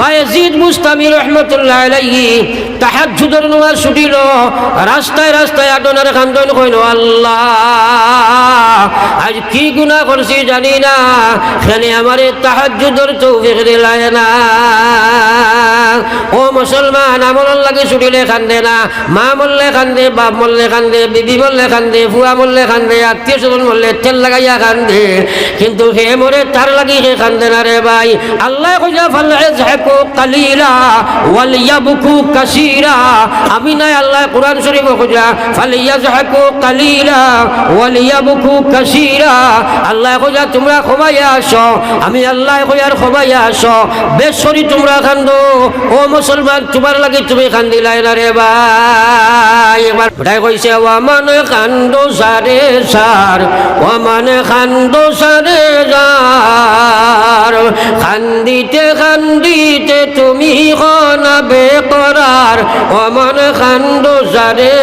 বায়েজিদ মুস্তামি রহমতুল্লাহ আলাইহি তাহাজ্জুদের নামাজ ছুটিল। রাস্তায় রাস্তায় আদনার খান্দন কইল, আল্লাহ, আজ কি গুনাহ করছি জানি না। খালি আমারে তাহাজ্জুদের তৌফিক দিলায় না। ও মুসলমান, আমল লাগে ছুটিলে কান্দে না। মা মরলে কান্দে বাপ মরলে কান্দে বিবি মরলে কান্দে ফুয়া মরলে কান্দে আত্মীয় স্বজন মরলে তেল লাগাইয়া কান্দে কিন্তু হে মরে তার লাগি হে কান্দে না রে ভাই। আল্লাহ কইয়া ফাল ইজহাকু কালিলা ওয়াল ইয়াবকু কাসীরা। আমি নাই আল্লাহ, কোরআন শরীফ কইয়া ফাল ইজহাকু কালিলা ওয়াল ইয়াবকু কাসীরা। আল্লাহ কইয়া তোমরা খবাইয়া আসো। আমি আল্লাহ কইয়ার খবাইয়া আসো। বেশরি তোমরা কান্দো ও মুসলমান, তোমার লাগে তুমি কান্দিলাই না রে ভাই। এবার ওটাই কইছে, ওয়ামান কান্দ সারে সার, ওয়ামান কান্দো সারে যার। খান্দিতে খান্দিতে তুমি খনাবে করার ওয়ামান কান্দ সারে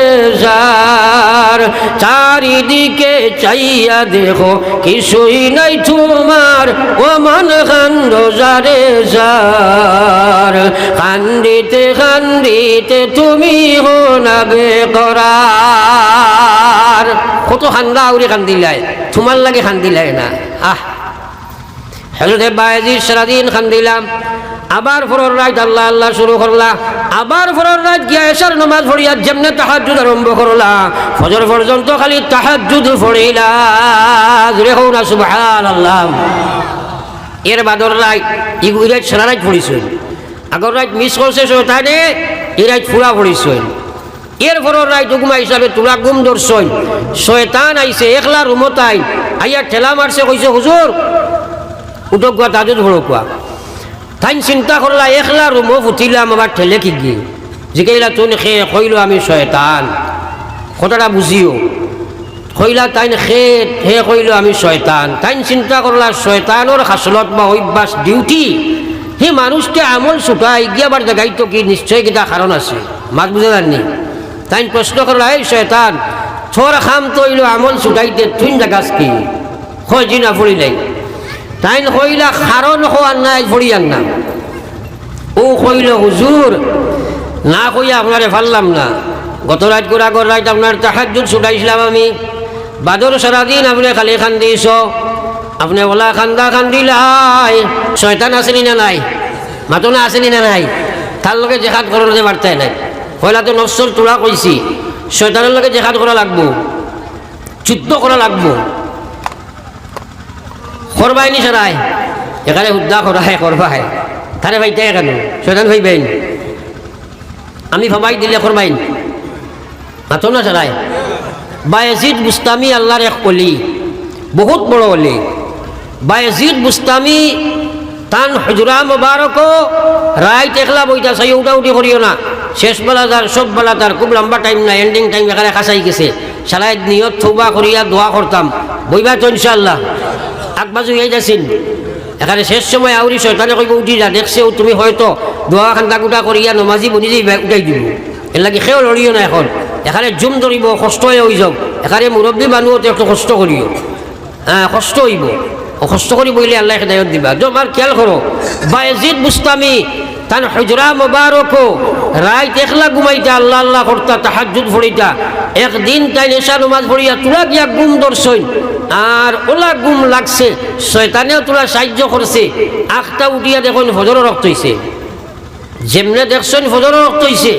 সার চারিদিকে চাইয়া দেখো, কিছুই নাই তোমার ওমান কান্দ যারে যার। কান্দিতে কান্দিতে তুমি হোনাবে করার কত খান্দা আউরি কান্দিলাই তোমার লাগে কান্দিলাই না। আহ হজরত বায়াজির সারাদিন খান্দিলাম আবার ফরর রাত আল্লাহ আল্লাহ শুরু করলা। আবার ফরর রাত গিয়া এসার নমাজ পড়িয়া যেমনে তাহাজুদ আরম্ভ করলা। ফজর পর্যন্ত খালি তাহাজুদ পড়িলা। জুড়ে হোক না সুবহান আল্লাহ এর বাদর রাত ইগুইরাত সারা রাত পড়িছিল আগর রাত মিস করছে তাইনে এই রাত ফুরা পড়িছিল এর ফরর রাত উগমা হিসাবে তোলা গুম ধরছই শয়তান আইছে, একলা রুমত আই আইয়া ঠেলা মারছে, কইছে, হুজুর উঠক গুয়া তাজুদ ভরকুয়া তাই চিন্তা করলা একলা রুমো ফুটিলাম আমার ঠেলে কি গিয়ে জিকাইলা, তুন খে কইল আমি শয়তান কথাটা বুঝিও কইলা তাইন খে হে কইল আমি শয়তান তাইন চিন্তা করলা শয়তানোর হাসলত বা অভ্যাস ডিউটি। সেই মানুষটা আমল ছুটাই গিয়াবার জায়গায় তো কি, নিশ্চয় কিটা কারণ আছে। মাত বুঝে জাননি তাইন প্রশ্ন করলা এই শয়তান ছোর খাম তৈল আমল ছুটাইতে তুই জাগাস কি? হয় জিনা ফুরিলাই তাইন কইলা খারণ হওয়ার নাই ফড়িয়ান না। ও কইল হুজুর, না কইয়া আপনারে ফাললাম না। গত রাত করে আগর রাত আপনার তাহাজুদ ছুটাইছিলাম আমি। বাদর সারাদিন আপনি খালি খান দিয়েছ আপনি ওলা খান্দা খান দিলাই শয়তান আসেনি না নাই? মাতনা আসেনি না নাই? তার লগে জেহাদ যে বার্তায় নাই। পয়লা তো নফসর তোলা কইছি, শয়তানের লগে জেহাদ করা লাগবো, যুদ্ধ করা লাগবো। করবাইনি সারাই এখানে হুদ্দা করায় করবাই। তারে ভাইতে কেন শয়তান ভাইবেন আমি ভাবাই দিলে করবাইন মাতো না সারাই বায়েজিদ বুস্তামি আল্লাহর এক অলি। বহুত বড় অলি। বায়েজিদ বুস্তামি তান হজুরা মুবারক রাইত একলা বইতা চাই উঠা উঠি করিও না। শেষ বেলা তার সব বেলা তার খুব লম্বা টাইম না এন্ডিং টাইম এখানে খাসাই গেছে। সারাই নিয়ত থৌবা করিয়া দোয়া করতাম বইবা তো ইনশাল্লাহ আগবাজু এই যাচ্ছিল এখানে শেষ সময় আউরি শয়তানে কইব উঠি যা দেখছে তুমি হয়তো দোয়া খান্তা গুটা করিয়া নমাজি বনি যাই উঠাই দিব এর লাগে সেও লড়িও না এখন। এখানে জুম ধরিব কষ্ট হয়ে হৈ যাওক। এখানে মুরব্বী মানুহ একটু কষ্ট করিও হ্যাঁ কষ্ট হইব। কষ্ট করি বইলে আল্লাহ হেদায়ত দিবা। তোমার খেয়াল করো বায়েজিদ বুস্তামি, তান হজরা মোবারক রাইত একলা ঘুমাইতা আল্লাহ আল্লাহ করতা তাহাজুদ ফড়িতা একদিন তাই নেশা নমাজ ফড়িয়া তুলা গিয়া গুম দর্শন আর ওলা গুম লাগছে। শয়তানেও তোলা সাহায্য করছে। আখটা উঠিয়া দেখুন ফজর রক্ত হইছে যেমনে দেখছেন ফজর রক্ত হইছে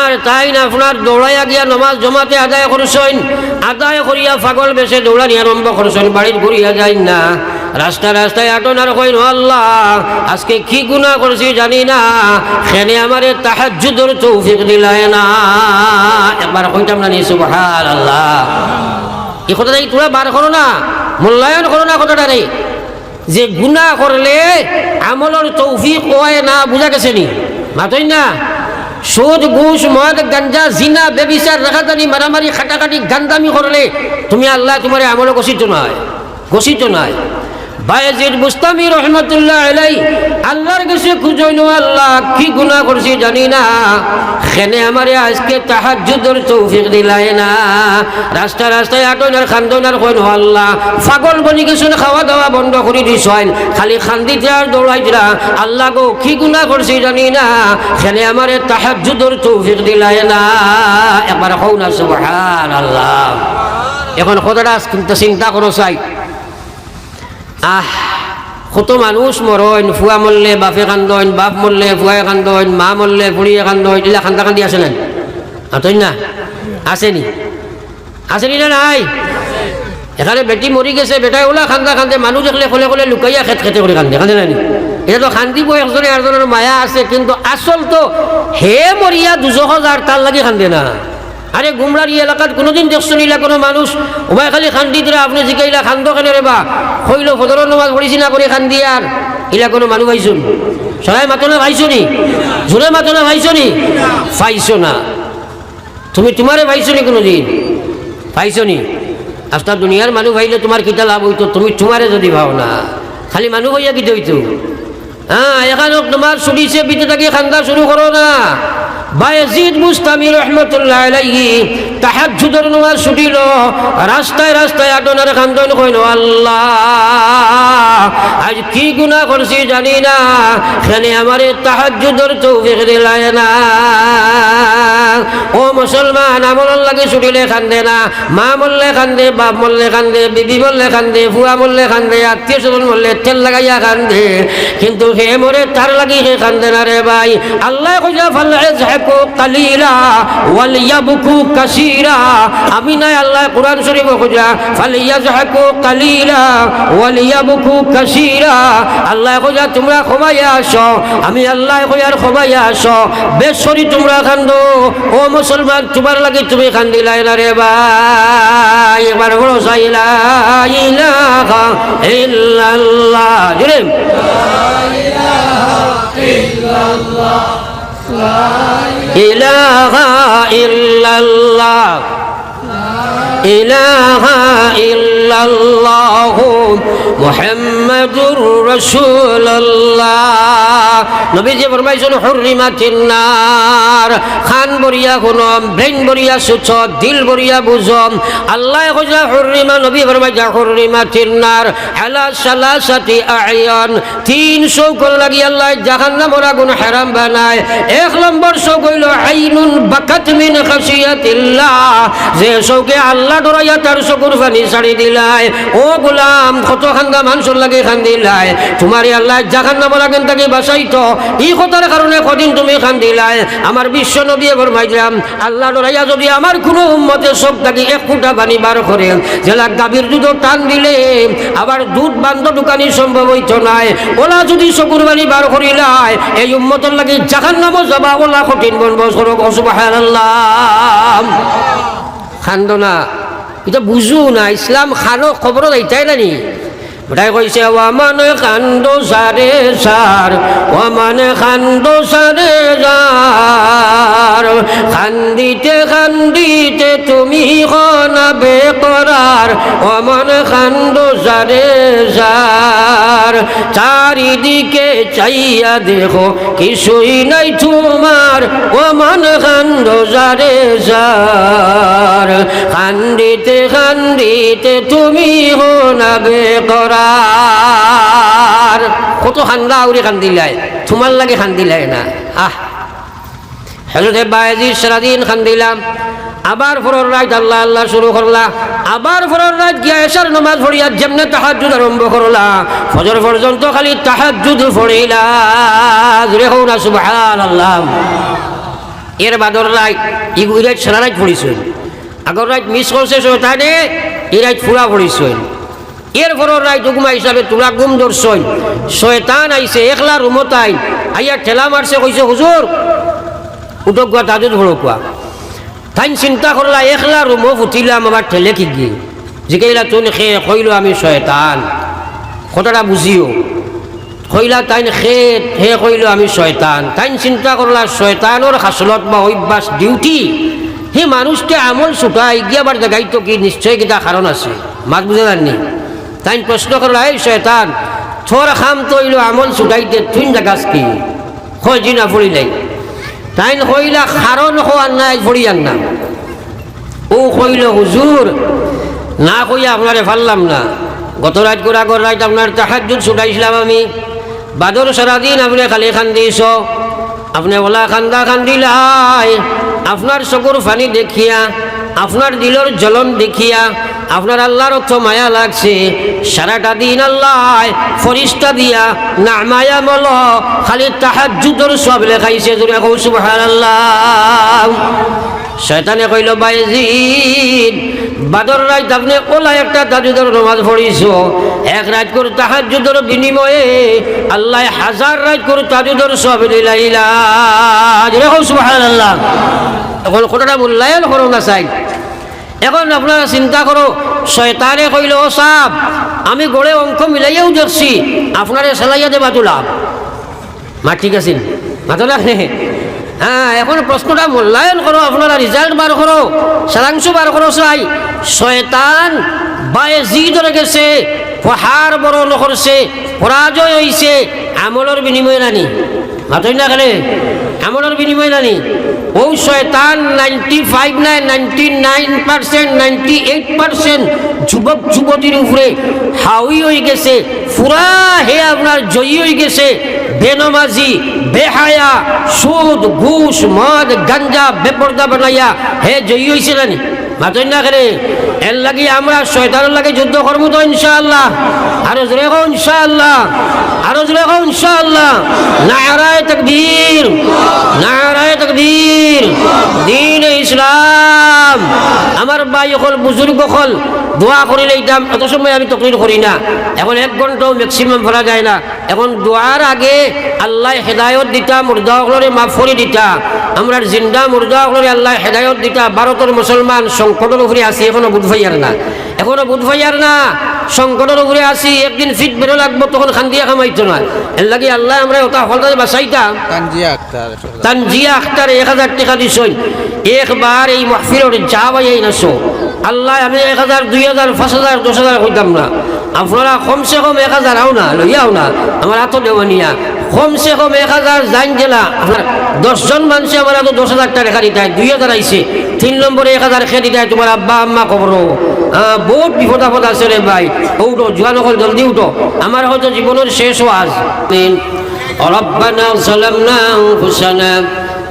আর তাই না আপনার দৌড়াইয়া গিয়া নমাজ জমাতে আদায় করছেন আদায় করিয়া পাগল বেশে দৌড়ানি আরম্ভ করছেন বাড়ির ঘুরিয়া যাই না। রাস্তা রাস্তায় আটনার কইন আল্লাহ। আজকে কি গুণা করছি জানি না। সেনে আমারে তাহাজুদর তৌফিক দিলায় না। একবার কইতাম না নি সুবহান আল্লাহ এই কথাটা তোরা বার করো না? মূল্যায়ন করো না কথাটা নেই যে গুণা করলে আমলের তৌফিক কয় না, বুঝা গেছে নি? মাতই না। সুদ, ঘুষ, মদ, গাঞ্জা, জিনা, বেবিচার রাখাতানি মারামারি, খাটাখাটি গান্দামি করলে তুমি আল্লাহ তোমার আমলে গছিত নয়। গছিত নয়। বায়েজিদ মুস্তামি রহমতুল্লাহ আলাই আল্লাহর কাছে খুঁজইল আল্লাহ, কি গুনাহ করছি জানি না। খেনে আমারে আজকে তাহাজ্জুদের তৌফিক দিলাই না। রাস্তা রাস্তায় আটনার খান্দনার কইন আল্লাহ, পাগল বনি গেছুন খাওয়া দাওয়া বন্ধ করে দিছাইন খালি খান্দিতে আর দৌড়াইতরা আল্লাহ গো, কি গুনাহ করছি জানি না। খেনে আমারে তাহাজ্জুদের তৌফিক দিলাই না। একবার হও না, সুবহানাল্লাহ। এখন কথাটা চিন্তা করো চাই আহ কত মানুষ মরইন ফুয়া মরলে বাপে কান্দন বাপ মরলে ফুয়াই কান্দন মা মরলে ফুড়িয়ে কান্দইন এলা খান্দা কান্দি আছে না আতই না? আসেনি আসেনি না নাই? এখানে বেটি মরি গেছে, বেটাই ওলা খান্দা খান্দে মানুষ দেখলে খোলে খোলে লুকাইয়া খেত খেতে করে কান্দে কান্দে নানি এটা তো খান্দিব একজনে একজনের মায়া আছে, কিন্তু আসল তো হে মরিয়া দুশো হাজার তার লাগি খান্দে না। আরে গুমরার এলাকাত কোনোদিন দেখছ নিলা কোনো মানুষ? উভয় খালি খান্দি দিলে আপনি জিকাইলা খান্দ কেন রে বা? কইল ফদরের নমাজ পড়িছি না করে খান্দি আর? ইলা কোনো মানুষ পাইছুন সবাই মাতো না পাইছো নি? জোরে মাতো না পাইছো নি? পাইছো না। তুমি তোমারে পাইছো নি কোনোদিন? পাইছো নি? আস্তা দুনিয়ার মানুষ ভাইলে তোমার কিতা লাভ হইতো? তুমি তোমারে যদি ভাও না। খালি মানুষ হইয়া কিতে হইতো? হ্যাঁ এখানে তোমার ছুটিছে, বিতে থাকি খান্দা শুরু করো না। বায়াজিদ মুস্তামি রহমতুল্লাহ আলাইহি, তাহাজ্জুদের নামাজ ছুটিল। রাস্তায় রাস্তায় আটনার খান্দন কইল, আল্লাহ, আজ কি গুনাহ করছি জানি না। খানে আমারে তাহাজ্জুদের তৌফিক দিলায় না। ও মুসলমান আমল লাগে ছুটিলে খান্দে না। মা মরলে খান্দে, বাপ মরলে খান্দে, বিবি মরলে খান্দে, ফুয়া মরলে খান্দে, আত্মীয় স্বজন মরলে তেল লাগাইয়া খান্দে। কিন্তু হে মরে তার লাগি হে খান্দে না রে ভাই। আল্লাহ কইলা ফাল ইয়াজহাকু কালিলা ওয়াল ইয়াবকু কাসীরা আমি নাই আল্লাহ, কোরআন শরীফ কইলা ফাল ইয়াজহাকু কালিলা ওয়াল ইয়াবকু কাসীরা আল্লাহ কইলা তোমরা খমাইয়া আসো। আমি আল্লাহ কইয়ার খমাইয়া আসো। বেশরি তোমরা খান্দো ও মুসলমান, তোমার লাগে তুমি খান্দিলাই না রে ভাই। একবার বলো সাইলা ইলাহা ইল্লাল্লাহ। জুড়ে ইলাহা ইল্লাল্লাহ ইলাহা ইল্লাল্লাহ মুহাম্মাদুর রাসূলুল্লাহ নবীজি ফরমাইছেন, হুররিমাতিন নার। খান বরিয়া শুনম ব্রেন বরিয়া সুচ, দিল বরিয়া বুঝম আল্লাহ কইলা হুররিমা, নবী ফরমাইছা হুররিমাতিন নার। আলা সালাসাতি আয়ান তিন শৌকল লাগি আল্লাহ জাহান্নামের আগুন হারাম বানায়। এক নম্বর শৌক হইল, আইনুন বাকাত মিন খাসিয়াতিল্লাহ যে শৌকে আল্লাহ ডরাইয়া তার চকুর পানি ছাড়ি দিলাই ও গোলাম, কত খান্দা মানুষের লাগে খান্দিলাই তোমার আল্লাহ জাহান্নামের আগুন তাকে বাঁচাইতো এই কথার কারণে কদিন তুমি খান্দিলাই আমার বিশ্ব নবী ফরমাইলাম, আল্লাহ ডরাইয়া যদি আমার কোনো উম্মতে সব থাকি এক ফুটা পানি বার করে জেলা গাভীর দুধ টান দিলে, আবার দুধ বান্ধ দোকানি সম্ভব হইতো নাই। ওলা যদি চকুর বাণী বার করিলাই, এই উম্মতর লাগি জাহান নাম যাবা, ওলা কঠিন বন বছর অসুবাহ খান্দনা, এটা বুঝো না, ইসলাম খানো খবর এইটাই নানি। ওটাই কইছে, ওয়ামান কান্দ সারে সার, ওয়ামান কান্দ সারে যার। খান্দিতে খান্দিতে তুমি খনাবে করার ওয়ামান কান্দ সারে সার চারিদিকে চাইয়া দেখো, কিছুই নাই তোমার। ওয়ামান কান্দ সারে সার খান্দিতে খান্দিতে তুমি হোনাবে করার। কত খান্দা আউরি খান্দিলাই তোমার লাগে খান্দিলাই না। আহ। হজরতে বায়াজি সারাদিন খান্দিলাম আবার ফরর রাত আল্লাহ আল্লাহ শুরু করলা। আবার ফরর রাত গিয়া এসার নমাজ পড়িয়া যেমনে তাহাজুদ আরম্ভ করলা। ফজর পর্যন্ত খালি তাহাজুদ জুড়ে হও না সুবহান আল্লাহ এর বাদর রাত ইগু রাত সারা রাত পড়িছিল আগর রাত মিস করছে শয়তানে এই রাত ফুরা পড়িছিল এর পরের রাত দুগুমা হিসাবে তোরা গুম ধরছই শয়তান আইছে, একলা রুমত আইন। আইয়া ঠেলা মারছে, কইছে, হুজুর উঠক গুয়া তাজুদ ভরকুয়া তাইন চিন্তা করলা, একলা রুমো ফুটিলাম আবার ঠেলে কি গিয়ে জিকাইলা তুন খে, কইল আমি শয়তান। কথাটা বুঝিও কইলা তাইন খে, হে কইল আমি শয়তান। তাইন চিন্তা করলা শয়তানোর হাসলত বা অভ্যাস ডিউটি, সেই মানুষকে আমল ছুটাই গিয়ে আবার দেখাইতো কি, নিশ্চয় কিটা কারণ আছে। মাত বুঝে জাননি তাই প্রশ্ন করল এই শয়তান থোর খাম তো ইলো আমল ছুটাইতে তুই জাগাস কি? হয় জি না ফুড়িলাই তাই কইলা খারণ হওয়ার নাই ফুড়িয়ান না। ও কইল, হুজুর, না কইয়া আপনারে ফাললাম না। গত রাত করে আগর রাত আপনার তাহাজুদ ছুটাইছিলাম আমি। বাদর সারাদিন আপনি খালি খান দিয়েছ। আপনি ওলা খান্দা খান্দিলাই আপনার চকুর ফানি দেখিয়া আপনার দিলর জ্বলন দেখিয়া আপনার আল্লাহর অর্থ মায়া লাগছে। সারাটা দিন আল্লাহ ফরিস্তা দিয়া না মায়া মল খালি তাহাজুদর সব লেখাইছে। জুড়ে কৌ সুবহানাল্লাহ। শয়তানে কইল, বাইজিদ, বাদর রাত আপনি ওলা একটা তাজুদের নমাজ পড়িছ। এক রাত করে তাহাজুদের বিনিময়ে আল্লাহ হাজার রাত করে তাজুদের সব দিলাইলা। সুবহানাল্লাহ। এখন কথাটা মূল্যায়ন করো না চাই এখন আপনারা চিন্তা করো, শয়তানে কইল, ও সাপ, আমি গড়ে অঙ্ক মিলাইয়াও দেখছি আপনারে সেলাইয়া দেবা লাভ। মা ঠিক আছে মাতো না? হ্যাঁ এখন প্রশ্নটা মূল্যায়ন করো, আপনারা রেজাল্ট বার করো, সারাংশ বার করো চাই শয়তান বায়ে যি ধরে গেছে পহার বরণ করছে, পরাজয় হয়েছে আমলের বিনিময় নানি মাতই না আমলের বিনিময় নানি। ও শয়তান নাইনটি ফাইভ নাই ninety nine percent ninety eight percent যুবক, যুবতীর উপরে হাউই হয়ে গেছে পুরা হে আপনার জয়ী হয়ে গেছে। বেনমাজি, বেহায়া, সুদ, ঘুষ, মদ, গাঞ্জা, বেপর্দা বানাইয়া হে জয়ী হয়েছে নানি। মাতই না করে, এর লাগি আমরা শয়তানের লাগে যুদ্ধ করব তো ইনশাআল্লাহ। আরও জোরে কো ইনশাআল্লাহ, আরও জোরে কো ইনশাআল্লাহ। নারায় তাকবীর নারায় তাকবীর দিন ইসলাম। আমার ভাই অকল, বুজুর্গ অকল, দোয়া করিলে ইতাম এত সময় আমি তকরির করি না। এখন এক ঘন্টাও ম্যাক্সিমাম ফেলা যায় না। এখন দোয়ার আগে আল্লাহ হেদায়ত দিতা, মুর্দা অকলরে মাফ করে দিতা। আমরা জিন্দা, মুর্দা অকলরে আল্লাহ হেদায়ত দিতা। ভারতের মুসলমান সংকটের উপরে আসি এখনও বুধ ভাইয়ার না। এখনও বুধ ভাইয়ার না সংকটের উপরে আসি একদিন ফিট বেরো লাগবো তখন খান্দিয়া খামাইতো না। এর লাগে আল্লাহ আমরা ওটা হলদারে বাসাইতাম। তানজিয়া আখতার এক হাজার টাকা দিছই। একবার এই মাহফিলের যা বাই নাছো। আল্লাহ আমি এক হাজার দুই হাজার পাঁচ হাজার দশ হাজার কইতাম না। আপনারা কমসে কম এক হাজার আও না লইয়াও না। আমার হাতও দেওয়ানিয়া কমসে কম এক হাজার জান জেলা আপনার দশজন মানুষে আমার এত দশ হাজার টাকা রেখা দিতে দুই হাজার আইছে। তিন নম্বরে এক হাজার খেয়ে দিতে তোমার আব্বা আম্মা কবর বহুত বিপদ আপদ আছে রে ভাই উঠো জোয়ান হল জলদি উঠো আমার হয়তো জীবনের শেষ ওয়াজ ربنا ظلمنا أنفسنا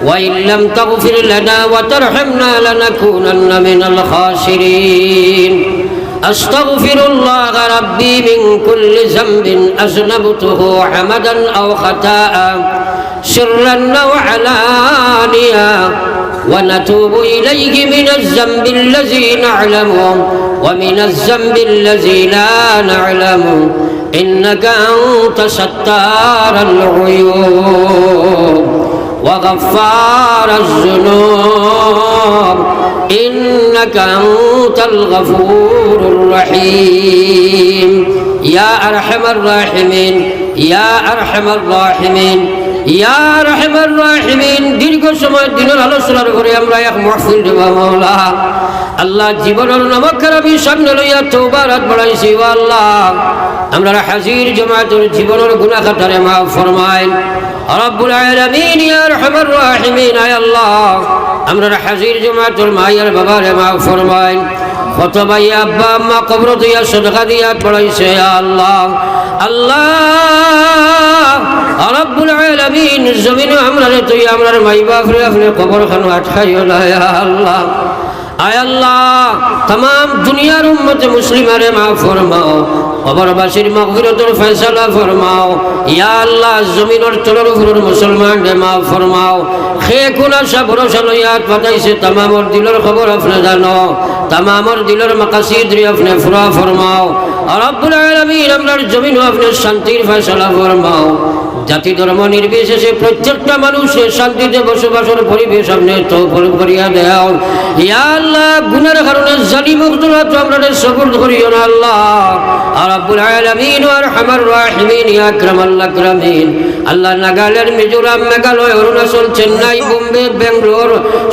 وإن لم تغفر لنا وترحمنا لنكونن من الخاسرين أستغفر الله ربي من كل ذنب أذنبته عمدا أو خطاء سرا أو علانيا ونتوب إليه من الذنب الذي نعلمه ومن الذنب الذي لا نعلمه إنك أنت ستار العيوب وغفار الذنوب إنك أنت الغفور الرحيم يا أرحم الراحمين يا أرحم الراحمين ইয়া রহমান রাহিমিন দীর্ঘ সময় দিনের আলোচনার করে আমরা এক মহফিল দেব মাওলা আল্লাহ জীবনের নমক খারাপি সামনে লইয়া তৌবারাত বাড়াইছি আল্লাহ। আমরা হাজির জমাতুর জীবনের গুনাহ খাতারে মাফ ফরমাইন। রব্বুল আলামিন, ইয়া রহমান রাহিমিন, আয় আল্লাহ। আমরা হাজির জমাতুর মায়ের বাবারে মাফ ফরমাইন। কত ভাই আব্বা, আম্মা কবর দিয়া সদকা দিয়া পড়াইছে আল্লাহ। আল্লাহ রব্বুল আলামিন জমিনে আমরা তুই আমরার মাই বাপরে, আপনি কবর আটকাইও না আল্লাহ। আয় আল্লাহ तमाम দুনিয়ার উম্মতে মুসলিমারে মা ফরমাও কবরবাসীর মগফিরতের ফয়সালা ফরমাও ইয়া আল্লাহ জমিনের তলর উপরের মুসলমান রে মা ফরমাও খে কোনা সব ভরসা লইয়াত পাঠাইছে তামামর দিলের খবর আপনি জানো তামামর দিলের মাকাসিদ রে আপনি ফুরা ফরমাও রব্বুল আলামিন আপনার জমিন আপনি শান্তির ফয়সালা ফরমাও জাতি ধর্ম নির্বিশেষে প্রত্যেকটা মানুষের শান্তিতে বসবাসের পরিবেশ আপনি তো করিয়া দেও। ইয়া আল্লাহ, গুনার কারণে জালি মুক্তরা তো আমরা সবর করিও না আল্লাহ। আর আব্বুল আলামিন আর হামার রাহিমিন, ইয়া আকরামাল আকরামিন। আল্লাহ নাগাল্যান্ড মিজোরাম, মেঘালয়, অরুণাচল, চেন্নাই, বোম্বে বেঙ্গলোর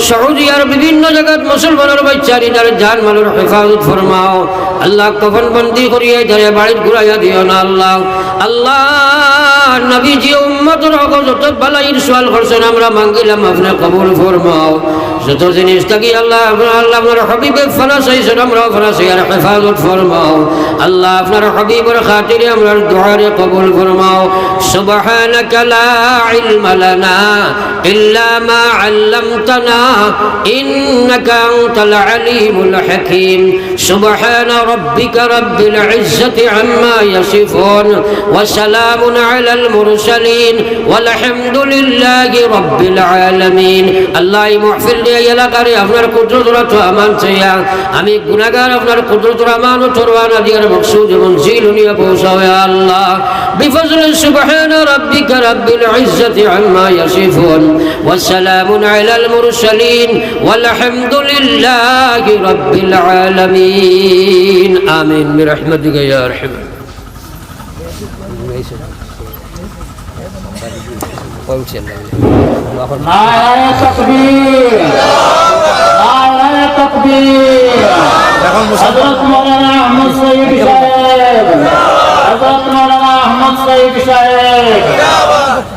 সৌদি আর বিভিন্ন জায়গার মুসলমানের বাচ্চারি তার জান মালের হেফাজত ফরমাও। আল্লাহ কখন বন্দি করিয়া ধরে বাড়ির ঘুরাইয়া দিও না আল্লাহ। আল্লাহ নবীজি উম্মত রগ যত বালাইর সোয়াল করছেন আমরা মাঙ্গিলাম আপনি কবুল ফরমাও যত জিনিস থাকি আল্লাহ আপনার আল্লাহ আপনার হবিবে ফরাস হয়েছেন আমরা ফরাস আর হেফাজত ফরমাও আল্লাহ আপনার হবিবর খাতিরে আমরা দোয়ারে কবুল ফরমাও سبحانك لا علم لنا إلا ما علمتنا إنك أنت العليم الحكيم سبحان ربك رب العزة عما يصفون وسلام على المرسلين والحمد لله رب العالمين الله محفل لي এলাকারে আপনার কুদরত আমান চাইয়া আমি গুনাহগার আপনার কুদরত আমান ও তরওয়ানা দিয়ার মকসুদ এবং জিলুনিয়া পৌঁছাও ইয়া আল্লাহ بفضل سبحان ربك رب العزة عما يصفون وسلام على المرسلين والحمد لله رب العالمين آمين برحمتك يا أرحم নারায়ণ নারায়ণ তকবীর। হযরত মাওলানা আহমদ সঈদ সাহেব। আহমদ সঈদ সাহেব।